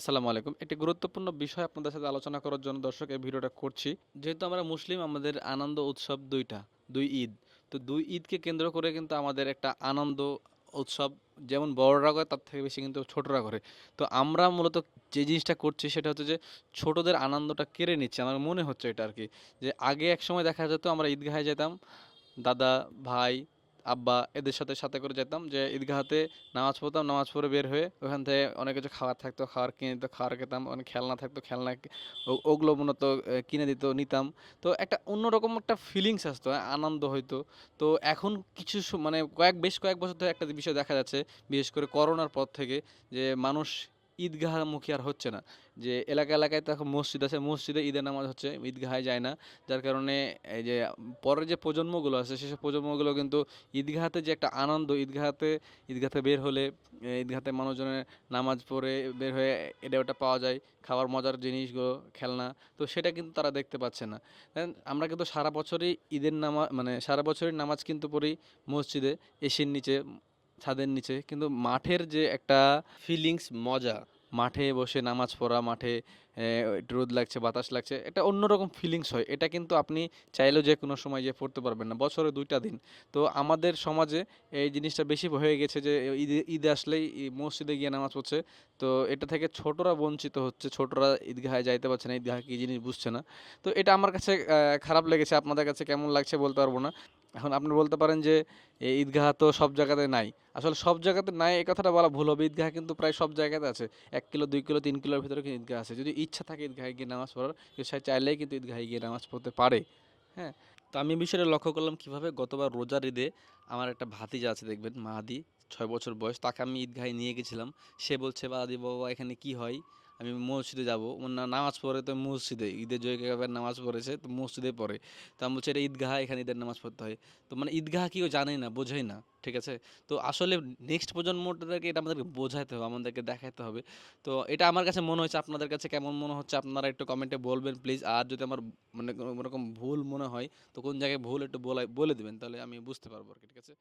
আসসালামু আলাইকুম। একটি গুরুত্বপূর্ণ বিষয় আপনাদের সাথে আলোচনা করার জন্য দর্শক, এই ভিডিওটা করছি। যেহেতু আমরা মুসলিম, আমাদের আনন্দ উৎসব দুইটা, দুই ঈদ। তো দুই ঈদকে কেন্দ্র করে কিন্তু আমাদের একটা আনন্দ উৎসব, যেমন বড়রা করে, তার থেকে বেশি কিন্তু ছোটরা করে। তো আমরা মূলত যে জিনিসটা করছি, সেটা হচ্ছে যে ছোটদের আনন্দটা কেড়ে নিচ্ছে। আমার মনে হচ্ছে এটা আর কি, যে আগে এক সময় দেখা যেত, আমরা ঈদগাহে যেতাম, দাদা, ভাই আব্বা এদের সাথে সাথে করে যেতাম যে ঈদগাহাতে নামাজ পড়তাম নামাজ পড়ে বের হয়ে ওখান থেকে অনেক কিছু খাবার থাকতো খাবার কিনে দিত খাবার খেতাম অনেক খেলনা থাকতো খেলনা ওগুলো মূলত কিনে দিত নিতাম। তো একটা অন্যরকম একটা ফিলিংস আসতো হ্যাঁ, আনন্দ হইতো। তো এখন কিছু মানে কয়েক বেশ কয়েক বছর ধরে একটা বিষয় দেখা যাচ্ছে বিশেষ করে করোনার পর থেকে যে মানুষ ঈদগাহমুখী আর হচ্ছে না। যে এলাকা এলাকায় তো এখন মসজিদ আছে, মসজিদে ঈদের নামাজ হচ্ছে ঈদগাহে যায় না। যার কারণে এই যে পরের যে প্রজন্মগুলো আছে, সেসব প্রজন্মগুলো কিন্তু ঈদগাহাতে যে একটা আনন্দ, ঈদগাহাতে, ঈদগাহতে বের হলে ঈদগাহতে মানুষজনের নামাজ পড়ে বের হয়ে এটা ওটা পাওয়া যায়, খাওয়ার মজার জিনিসগুলো, খেলনা, তো সেটা কিন্তু তারা দেখতে পাচ্ছে না। আমরা কিন্তু সারা বছরই ঈদের নামাজ মানে সারা বছরই নামাজ কিন্তু পড়ি মসজিদে, এসির নিচে ছাদের নিচে, কিন্তু মাঠের যে একটা ফিলিংস মজা, মাঠে বসে নামাজ পড়া, মাঠে রোদ লাগছে, বাতাস লাগছে এটা অন্যরকম ফিলিংস হয়। এটা কিন্তু আপনি চাইলেও যে কোনো সময় যে পড়তে পারবেন না, বছরে দুইটা দিন। তো আমাদের সমাজে এই জিনিসটা বেশি হয়ে গেছে যে, ঈদে ঈদে আসলেই মসজিদে গিয়ে নামাজ পড়ছে। তো এটা থেকে ছোটরা বঞ্চিত হচ্ছে, ছোটরা ঈদগাহে যাইতে পারছে না, ঈদগাহ কী জিনিস বুঝছে না। তো এটা আমার কাছে খারাপ লেগেছে, আপনাদের কাছে কেমন লাগছে বলতে পারব না। এখন আপনি বলতে পারেন যে ঈদগাহ তো সব জায়গাতে নাই। আসলে সব জায়গাতে নাই, এই কথাটা বলা ভুল হবে। ঈদগাহ কিন্তু প্রায় সব জায়গাতে আছে। এক কিলো, দুই কিলো, তিন কিলোর ভিতরে কিন্তু ঈদগাহ আছে। যদি ইচ্ছা থাকে ঈদগাহে গিয়ে নামাজ পড়ার সে চাইলেই কিন্তু ঈদগাহে গিয়ে নামাজ পড়তে পারে। হ্যাঁ? তো আমি এই বিষয়টা লক্ষ্য করলাম কীভাবে গতবার রোজার ঈদে আমার একটা ভাতিজা আছে, দেখবেন, মাহাদি, ছয় বছর বয়স। তাকে আমি ঈদগাহে নিয়ে গেছিলাম। সে বলছে বাদি বাবা, এখানে কি হয়? আমি মসজিদে যাব। না নামাজ পড়ে তো মসজিদে ঈদের জয় জয়গাবার নামাজ পড়েছে তো মসজিদে পড়ে। তো আমি বলছি, এটা ঈদগাহ, এখানে ঈদের নামাজ পড়তে হয়। তো মানে ঈদগাহ কেউ জানে না, বোঝেই না, ঠিক আছে? তো আসলে নেক্সট প্রজন্মটাকে এটা আমাদেরকে বোঝাতে হবে, আমাদেরকে দেখাতে হবে। তো এটা আমার কাছে মনে হচ্ছে আপনাদের কাছে কেমন মনে হচ্ছে, আপনারা একটু কমেন্টে বলবেন প্লিজ আর যদি আমার মানে কোনো রকম ভুল মনে হয়, তো কোন জায়গায় ভুল একটু বলা বলে দেবেন, তাহলে আমি বুঝতে পারব আর কি, ঠিক আছে?